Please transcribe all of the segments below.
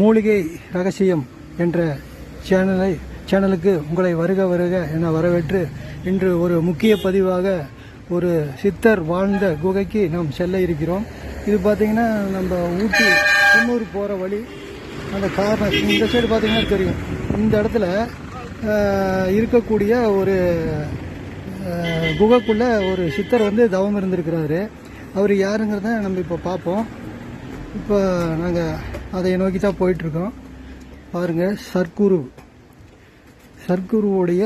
மூலிகை ரகசியம் என்ற சேனலை சேனலுக்கு உங்களை வருக வருக என வரவேற்று இன்று ஒரு முக்கிய பதிவாக ஒரு சித்தர் வாழ்ந்த குகைக்கு நாம் செல்ல இருக்கிறோம். இது பார்த்தீங்கன்னா நம்ம ஊட்டி குன்னூர் போகிற வழி. அந்த காரணம் இந்த சைடு பார்த்தீங்கன்னா தெரியும். இந்த இடத்துல இருக்கக்கூடிய ஒரு குகைக்குள்ளே குகைக்குள்ள ஒரு சித்தர் வந்து தவம் இருந்திருக்கிறாரு. அவர் யாருங்கிறத நம்ம இப்போ பார்ப்போம் இப்போ நாங்கள் அதை நோக்கி தான் போயிட்டுருக்கோம். பாருங்கள் சர்க்குரு. சர்க்குருவுடைய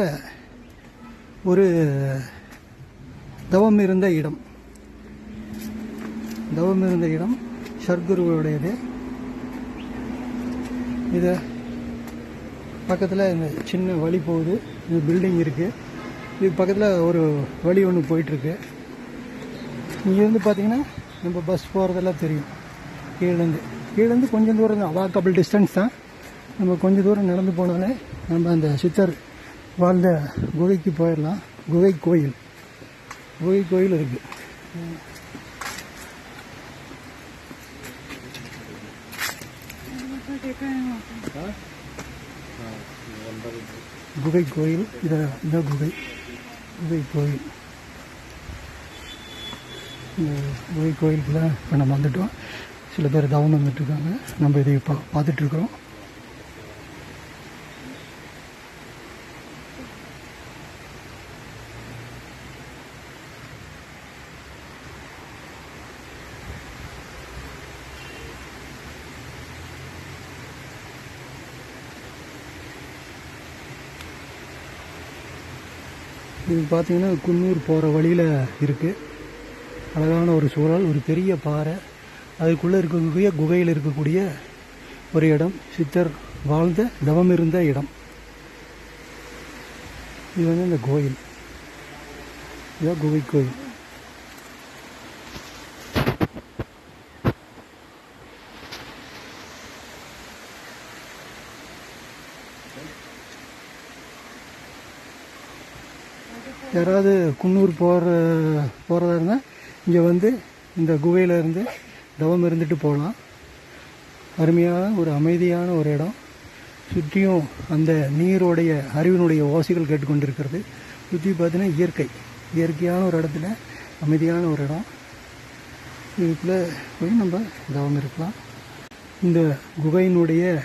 ஒரு தவம் இருந்த இடம். தவம் இருந்த இடம் சர்க்குருவுடையது. இது பக்கத்தில் இந்த சின்ன வழி போகுது. இந்த பில்டிங் இருக்குது இது பக்கத்தில் ஒரு வழி ஒன்று போயிட்டுருக்கு. இங்கேருந்து பார்த்தீங்கன்னா நம்ம பஸ் போகிறதெல்லாம் தெரியும். கீழேருந்து கீழேருந்து கொஞ்சம் தூரம் தான். வாக்கபிள் டிஸ்டன்ஸ் தான். நம்ம கொஞ்சம் தூரம் நடந்து போனாலே நம்ம அந்த சித்தர் வாழ்ந்த குகைக்கு போயிடலாம். குகை கோயில். குகை கோயில் இருக்குது குகை கோயில். இதை இந்த குகை. குகை கோயில். இந்த குகை கோயிலுக்குள்ள இப்போ நம்ம வந்துட்டோம். சில பேர் தவம் வந்துட்டு இருக்காங்க நம்ம இதை இப்போ பார்த்துட்டு இருக்கிறோம் இது பார்த்தீங்கன்னா குன்னூர் போகிற வழியில் இருக்குது அழகான ஒரு சூழல் ஒரு பெரிய பாறை. அதுக்குள்ளே இருக்கக்கூடிய குகையில் இருக்கக்கூடிய ஒரு இடம். சித்தர் வாழ்ந்த தவம் இருந்த இடம். இது வந்து இந்த கோயில். இதுதான் குகை கோயில். யாராவது குன்னூர் போகிற போகிறதா இருந்தால் இங்கே வந்து இந்த குகையில் இருந்து தவம் இருந்துட்டு போகலாம். அருமையான ஒரு அமைதியான ஒரு இடம். சுற்றியும் அந்த நீரோடைய அறிவினுடைய ஓசைகள் கேட்டுக்கொண்டிருக்கிறது. சுற்றி பார்த்தீங்கன்னா இயற்கை. இயற்கையான ஒரு இடத்துல அமைதியான ஒரு இடம். இதுக்குள்ளே போய் நம்ம தவம் இருக்கலாம். இந்த குகையினுடைய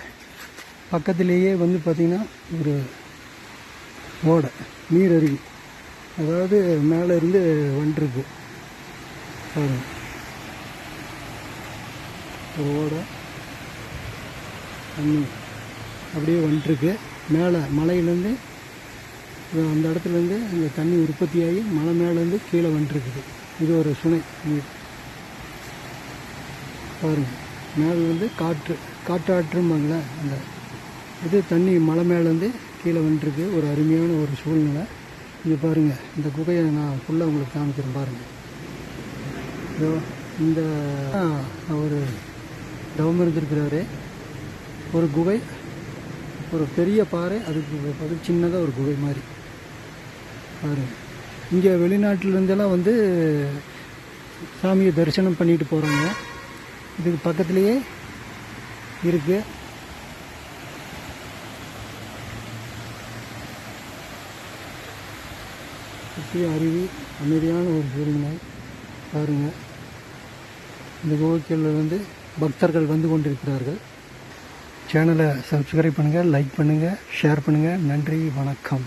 பக்கத்திலேயே வந்து பார்த்திங்கன்னா ஒரு ஓடை நீர் அருவி அதாவது மேலே இருந்து வந்துருக்கு. பாருங்க. ரோடும் தண்ணி அப்படியே வந்துட்டுருக்கு மேலே மலையிலேருந்து அந்த இடத்துலேருந்து அந்த தண்ணி உற்பத்தியாகி மலை மேலேருந்து கீழே வந்துட்டுருக்குது இது ஒரு சுனை. நீர் பாருங்கள் மேலே வந்து காற்று காற்றாற்றும்பாங்களே அந்த இது தண்ணி மலை மேலேருந்து கீழே வந்துட்டுருக்கு ஒரு அருமையான ஒரு சூழ்நிலை. இங்கே பாருங்கள் இந்த குகையை நான் ஃபுல்லாக உங்களுக்கு காமிக்கிறேன் பாருங்கள் இதோ இந்த ஒரு தவம் இருந்திருக்கிறாரு ஒரு குகை ஒரு பெரிய பாறை அதுக்கு பதில் சின்னதாக ஒரு குகை மாதிரி. பாரு இங்கே வெளிநாட்டிலேருந்தெல்லாம் வந்து சாமியை தரிசனம் பண்ணிட்டு போகிறாங்க இதுக்கு பக்கத்துலேயே இருக்குது சுற்றி அருவி அமைதியான ஒரு சூழ்நிலை. பாருங்கள் இந்த கோவிலில் வந்து பக்தர்கள் வந்து கொண்டிருக்கிறார்கள். சேனலை சப்ஸ்கிரைப் பண்ணுங்கள் லைக் பண்ணுங்கள் ஷேர் பண்ணுங்கள் நன்றி வணக்கம்.